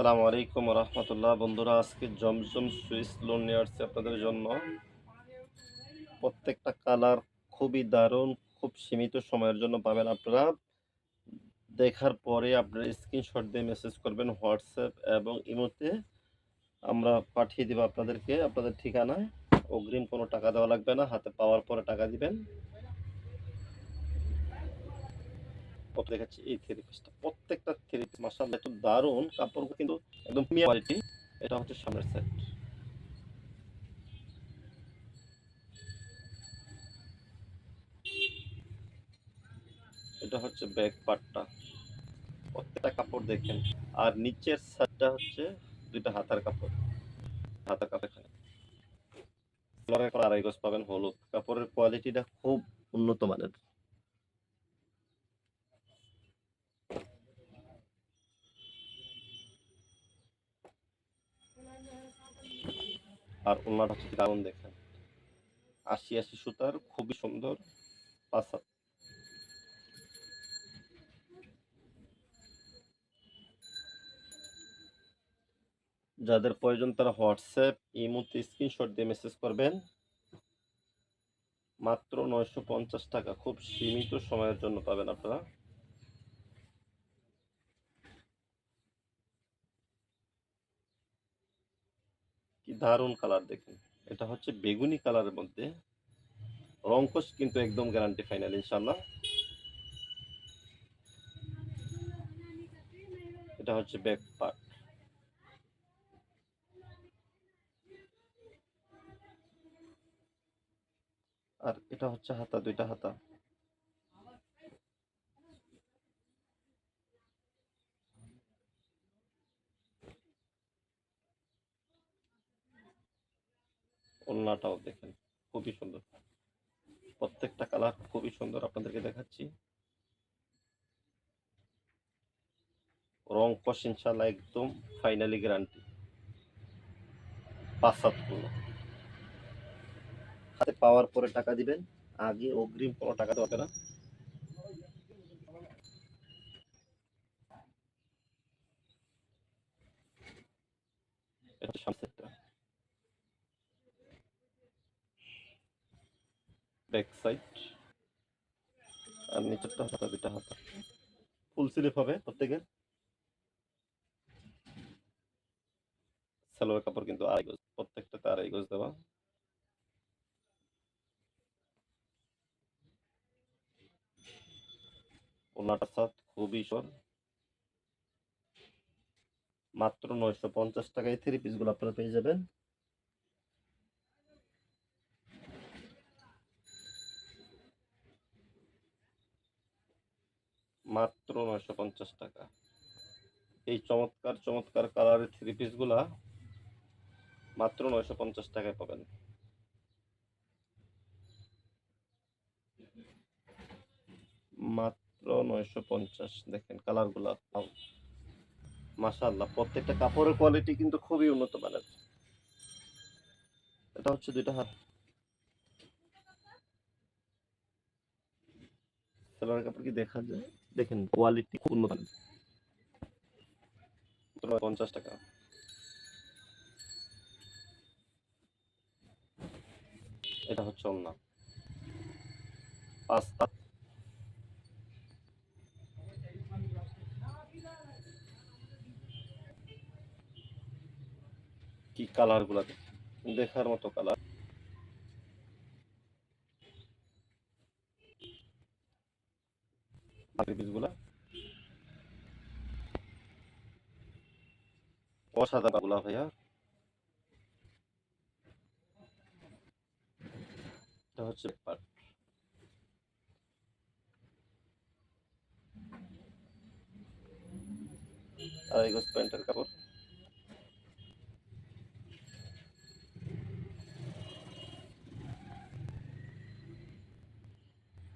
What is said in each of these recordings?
আসসালামু আলাইকুম রহমতুল্লাহ। বন্ধুরা, আজকে জমজম সুইস লোন নিয়ে আসছে আপনাদের জন্য। প্রত্যেকটা কালার খুবই দারুণ, খুব সীমিত সময়ের জন্য পাবেন আপনারা। দেখার পরে আপনারা স্ক্রিনশট দিয়ে মেসেজ করবেন হোয়াটসঅ্যাপ এবং ইমোতে। আমরা পাঠিয়ে দেবো আপনাদেরকে, আপনাদের ঠিকানায়। অগ্রিম কোনো টাকা দেওয়া লাগবে না, হাতে পাওয়ার পরে টাকা দিবেন। দেখাচ্ছি এই প্রত্যেকটা এত দারুণ কাপড়গুলো কিন্তু একদম কোয়ালিটি এটা হচ্ছে সামনের সেট এটা হচ্ছে ব্যাক পার্টটা। প্রত্যেকটা কাপড় দেখেন। আর নিচের সাইডটা হচ্ছে দুইটা হাতার কাপড়। হাতার কাপড় আড়াই গজ পাবেন হলুদ। কাপড়ের কোয়ালিটিটা খুব উন্নত মানের। আর ওনাটা হচ্ছে দারুণ দেখেন। আশি আশি সুতার, খুবই সুন্দর। পাঁচা যাদের প্রয়োজন তারা হোয়াটসঅ্যাপ, ইমোতে স্ক্রিনশট দিয়ে মেসেজ করবেন। মাত্র নয়শো পঞ্চাশ টাকা, খুব সীমিত সময়ের জন্য পাবেন আপনারা। দারুণ কালার দেখেন। এটা হচ্ছে বেগুনি কালারের মধ্যে। রংকশ কিন্তু একদম গ্যারান্টি ফাইনাল ইনশাল্লাহ এটা হচ্ছে ব্যাক পার্ট আর এটা হচ্ছে হাতা, দুইটা হাতা। ওড়নাটাও দেখেন, খুবই সুন্দর। প্রত্যেকটা কালার খুবই সুন্দর আপনাদেরকে দেখাচ্ছি। রং কষ ইনশাল্লাহ একদম ফাইনালি গ্যারান্টি। পাঁচ সাতগুলো হাতে পাওয়ার পরে টাকা দিবেন, আগে অগ্রিম কোনো টাকা দেওয়া না এটা সামসেটটা ব্যাক সাইড আর নিচেরটা হাতা দুটা হাতা। ফুল স্লিপ হবে প্রত্যেকের সালোয়ার কাপড় কিন্তু আড়াই গজ, প্রত্যেকটাতে আড়াই গজ দেওয়া। ওনাটার সাথ খুবই সর মাত্র নয়শো পঞ্চাশ টাকায় থ্রি পিসগুলো আপনারা পেয়ে যাবেন। মাত্র নয়শো পঞ্চাশ টাকা। এই চমৎকার চমৎকার কালারের থ্রি পিসগুলা মাত্র নয়শো পঞ্চাশ টাকায় পাবেন। মাত্র নয়শো পঞ্চাশ, দেখেন কালারগুলা মাশাআল্লাহ, প্রত্যেকটা কাপড়ের কোয়ালিটি কিন্তু খুবই উন্নত মানের। এটা হচ্ছে দুইটা হাত। সেলোয়ার কাপড় কি দেখা যায়? দেখেন কোয়ালিটি খুব উন্নত। পঞ্চাশ টাকা। এটা হচ্ছে অন্য পাঁচটা কি কালারগুলা দেখার মতো কালার গুলা অসাধারণগুলা ভাইয়া। এটা হচ্ছে পার্ট আর এই প্যান্টের কাপড়।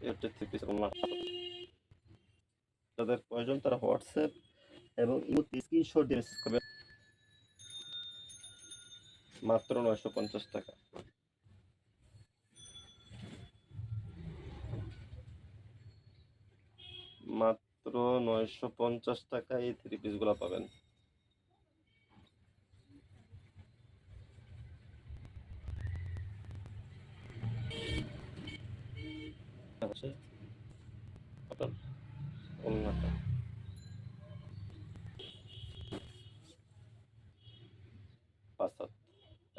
এটা থ্রি পিস তাদের প্রয়োজন, তারা হোয়াটসঅ্যাপ এবং স্ক্রিনশট দিয়ে মেসেজ করবে মাত্র নয়শো পঞ্চাশ টাকা। মাত্র নয়শো পঞ্চাশ টাকা এই থ্রি পিসগুলো পাবেন। আচ্ছা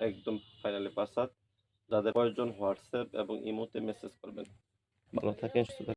একদম ফাইনালি পাসাদ যাদের প্রয়োজন হোয়াটসঅ্যাপ এবং ইমোতে মেসেজ করবেন। ভালো থাকেন সুস্থ থাকেন।